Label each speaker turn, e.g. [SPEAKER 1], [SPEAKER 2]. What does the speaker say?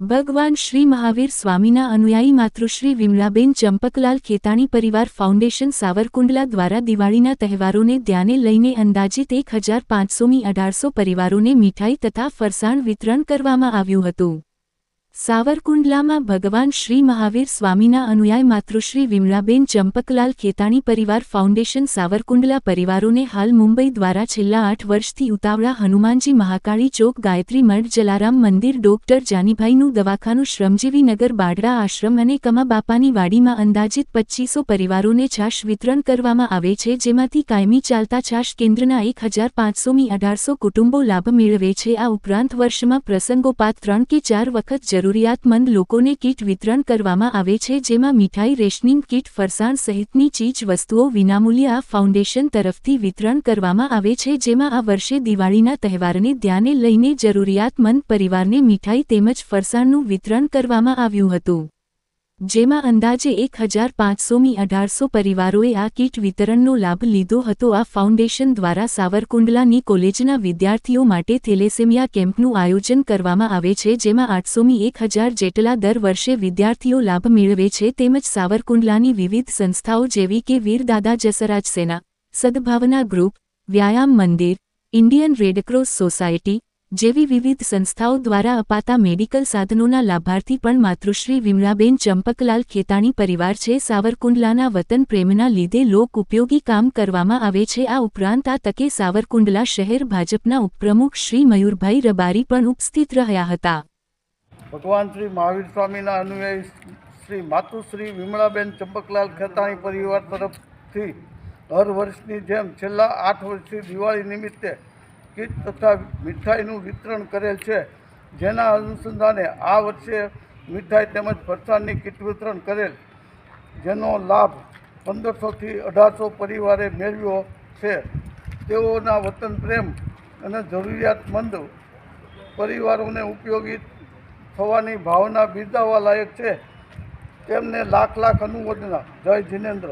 [SPEAKER 1] ભગવાન શ્રી મહાવીર સ્વામીના અનુયાયી માતૃશ્રી વિમલાબેન ચંપકલાલ ખેતાણી પરિવાર ફાઉન્ડેશન સાવરકુંડલા દ્વારા દિવાળીના તહેવારોને ધ્યાને લઈને અંદાજિત એક હજાર પાંચસોમી અઢારસો પરિવારોને મીઠાઈ તથા ફરસાણ વિતરણ કરવામાં આવ્યું હતું. સાવરકુંડલામાં ભગવાન શ્રી મહાવીર સ્વામીના અનુયાય માતૃશ્રી વિમળાબેન ચંપકલાલ ખેતાણી પરિવાર ફાઉન્ડેશન સાવરકુંડલા પરિવારોને હાલ મુંબઈ દ્વારા છેલ્લા આઠ વર્ષથી ઉતાવળા હનુમાનજી મહાકાળી ચોક, ગાયત્રી મઠ જલારામ મંદિર, ડોક્ટર જાનીભાઈનું દવાખાનું, શ્રમજીવી નગર, બાડરા આશ્રમ અને કમાબાપાની વાડીમાં અંદાજિત પચ્ચીસો પરિવારોને છાશ વિતરણ કરવામાં આવે છે, જેમાંથી કાયમી ચાલતા છાશ કેન્દ્રના એક હજાર પાંચસોમી અઢારસો કુટુંબો લાભ મેળવે છે. આ ઉપરાંત વર્ષમાં પ્રસંગોપાત ત્રણ કે ચાર વખત જરૂરિયાતમંદ લોકોને કીટ વિતરણ કરવામાં આવે છે, જેમાં મીઠાઈ, રેશનિંગ કીટ, ફરસાણ સહિતની ચીજ વસ્તુઓ વિનામૂલ્યે આ ફાઉન્ડેશન તરફથી વિતરણ કરવામાં આવે છે, જેમાં આ વર્ષે દિવાળીના તહેવારને ધ્યાને લઈને જરૂરિયાતમંદ પરિવારને મીઠાઈ તેમજ ફરસાણનું વિતરણ કરવામાં આવ્યું હતું. જેમાં અંદાજે એક હજાર પાંચસોમી અઢારસો પરિવારોએ આ કીટ વિતરણનો લાભ લીધો હતો. આ ફાઉન્ડેશન દ્વારા સાવરકુંડલાની કોલેજના વિદ્યાર્થીઓ માટે થેલેસેમિયા કેમ્પનું આયોજન કરવામાં આવે છે, જેમાં આઠસોમી એક હજાર જેટલા દર વર્ષે વિદ્યાર્થીઓ લાભ મેળવે છે. તેમજ સાવરકુંડલાની વિવિધ સંસ્થાઓ જેવી કે વીરદાદા જસરાજ સેના, સદભાવના ગ્રુપ, વ્યાયામ મંદિર, ઇન્ડિયન રેડક્રોસ સોસાયટી જેવી વિવિધ સંસ્થાઓ દ્વારા અપાતા મેડિકલ સાધનોના લાભાર્થી પણ માતૃશ્રી વિમળાબેન ચંપકલાલ ખેતાણી પરિવાર છે. સાવરકુંડલાના વતન પ્રેમના લીધે લોક ઉપયોગી કામ કરવામાં આવે છે. આ ઉપરાંત આ તકે સાવરકુંડલા શહેર ભાજપના ઉપપ્રમુખ શ્રી મયુરભાઈ રબારી પણ ઉપસ્થિત રહ્યા હતા.
[SPEAKER 2] ભગવાન શ્રી મહાવીર સ્વામીના અનુયાયી શ્રી માતુશ્રી વિમળાબેન ચંપકલાલ ખેતાણી પરિવાર તરફથી દર વર્ષની જેમ છેલ્લા આઠ વર્ષથી દિવાળી નિમિત્તે કીટ તથા મીઠાઈનું વિતરણ કરેલ છે. જેના અનુસંધાને આ વર્ષે મીઠાઈ તેમજ ફરસાણની કીટ વિતરણ કરેલ. જેનો લાભ પંદરસોથી અઢારસો પરિવારે મેળવ્યો છે. તેઓના વતન પ્રેમ અને જરૂરિયાતમંદ પરિવારોને ઉપયોગી થવાની ભાવના બિરદાવવા લાયક છે. તેમને લાખ લાખ અનુમોદના જય જિનેન્દ્ર.